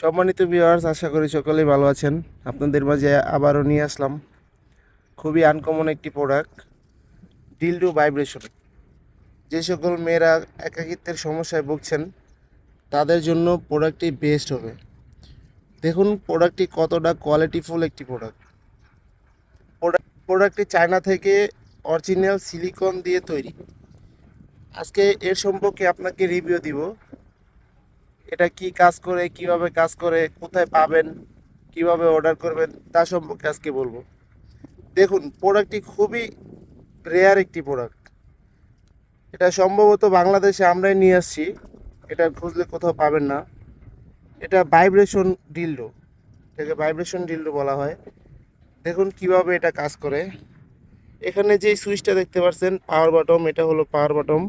সম্মানিত ভিউয়ার্স আশা করি সকলেই ভালো আছেন। আপনাদের মাঝে আবারও নিয়ে আসলাম খুবই আনকমন একটি প্রোডাক্ট ডিলডু ভাইব্রেশন যে সকল মেয়েরা একাকিত্বের সমস্যায় ভুগছেন, তাদের জন্য প্রোডাক্টটি বেস্ট হবে। দেখুন প্রোডাক্টটি কতটা কোয়ালিটিফুল একটি প্রোডাক্ট প্রোডাক্টটি চায়না থেকে অরিজিনাল সিলিকন দিয়ে তৈরি। আজকে এর সম্পর্কে আপনাকে রিভিউ দিব। এটা কি কাজ করে, কীভাবে কাজ করে, কোথায় পাবেন, কীভাবে অর্ডার করবেন, তা সম্পর্কে আজকে বলব। দেখুন প্রোডাক্টটি খুবই রেয়ার একটি প্রোডাক্ট এটা সম্ভবত বাংলাদেশে আমরাই নিয়ে আসছি, এটা খুঁজলে কোথাও পাবেন না। এটা ভাইব্রেশন ডিলডো এটাকে ভাইব্রেশন ডিলডো বলা হয়। দেখুন কীভাবে এটা কাজ করে। এখানে যে সুইচটা দেখতে পাচ্ছেন পাওয়ার বাটম এটা হলো পাওয়ার বাটম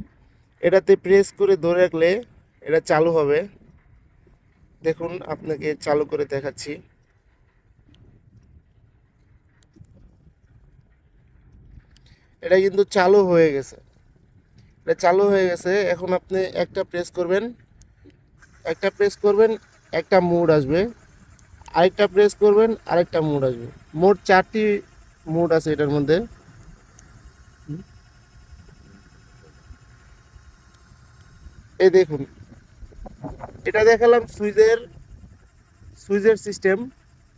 এটাতে প্রেস করে ধরে রাখলে এটা চালু হবে। দেখুন, আপনাকে চালু করে দেখাচ্ছি। এটা কিন্তু চালু হয়ে গেছে। এটা চালু হয়ে গেছে। এখন আপনি একটা প্রেস করবেন, একটা প্রেস করবেন, একটা মুড আসবে। আরেকটা প্রেস করবেন, আরেকটা মুড আসবে। মোট চারটি মুড আছে এটার মধ্যে। এই দেখুন এটা দেখালাম সুইচের সুইচের সিস্টেম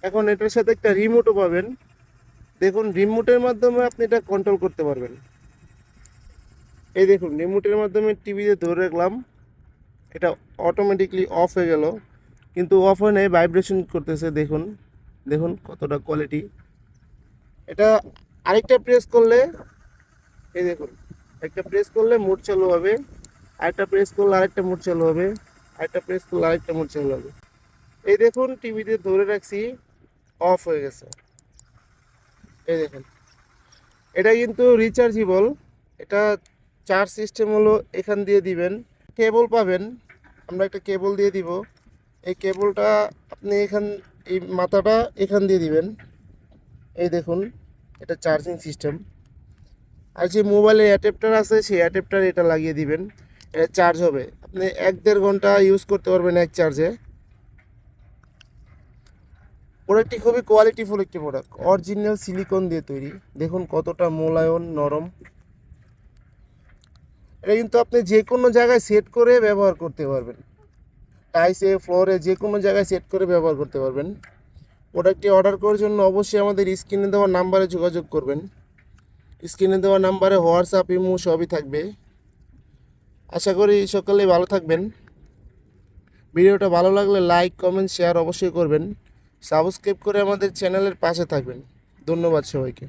এখন এটার সাথে একটা রিমোটও পাবেন। দেখুন রিমোটের মাধ্যমে আপনি এটা কন্ট্রোল করতে পারবেন। এই দেখুন রিমোটের মাধ্যমে টিভিতে ধরে রাখলাম। এটা অটোমেটিকলি অফ হয়ে গেল। কিন্তু অফ হয়ে নেই ভাইব্রেশন করতেছে, দেখুন। দেখুন কতটা কোয়ালিটি এটা আরেকটা প্রেস করলে, এই দেখুন, একটা প্রেস করলে মোড চালু হবে। আরেকটা প্রেস করলে আরেকটা মোড চালু হবে। আরেকটা প্রেস করলে আরেকটা মোড চালু হবে এই দেখুন টিভিতে ধরে রাখছি অফ হয়ে গেছে। এই দেখুন। এটা কিন্তু রিচার্জেবল এটা চার্জ সিস্টেম হলো এখান দিয়ে দিবেন। কেবল পাবেন। আমরা একটা কেবল দিয়ে দিব। এই কেবলটা আপনি এখান, এই মাথাটা এখান দিয়ে দিবেন। এই দেখুন, এটা চার্জিং সিস্টেম আর যে মোবাইলের অ্যাডাপ্টার আছে, সেই অ্যাডাপ্টার এটা লাগিয়ে দিবেন। এটা চার্জ হবে। আপনি এক দেড় ঘণ্টা ইউজ করতে পারবেন এক চার্জে প্রোডাক্টটি খুবই কোয়ালিটিফুল একটি প্রোডাক্ট অরিজিনাল সিলিকন দিয়ে তৈরি। দেখুন কতটা মোলায়ন নরম। এটা কিন্তু আপনি যে কোনো জায়গায় সেট করে ব্যবহার করতে পারবেন। টাইসে ফ্লোরে যে কোনো জায়গায় সেট করে ব্যবহার করতে পারবেন। প্রোডাক্টটি অর্ডার করার জন্য অবশ্যই আমাদের স্ক্রিনে দেওয়া নাম্বারে যোগাযোগ করবেন। স্ক্রিনে দেওয়া নাম্বারে হোয়াটসঅ্যাপ ইমো সবই থাকবে। আশা করি সকলেই ভালো থাকবেন। ভিডিওটা ভালো লাগলে লাইক কমেন্ট শেয়ার অবশ্যই করবেন। সাবস্ক্রাইব করে আমাদের চ্যানেলের পাশে থাকবেন। ধন্যবাদ সবাইকে।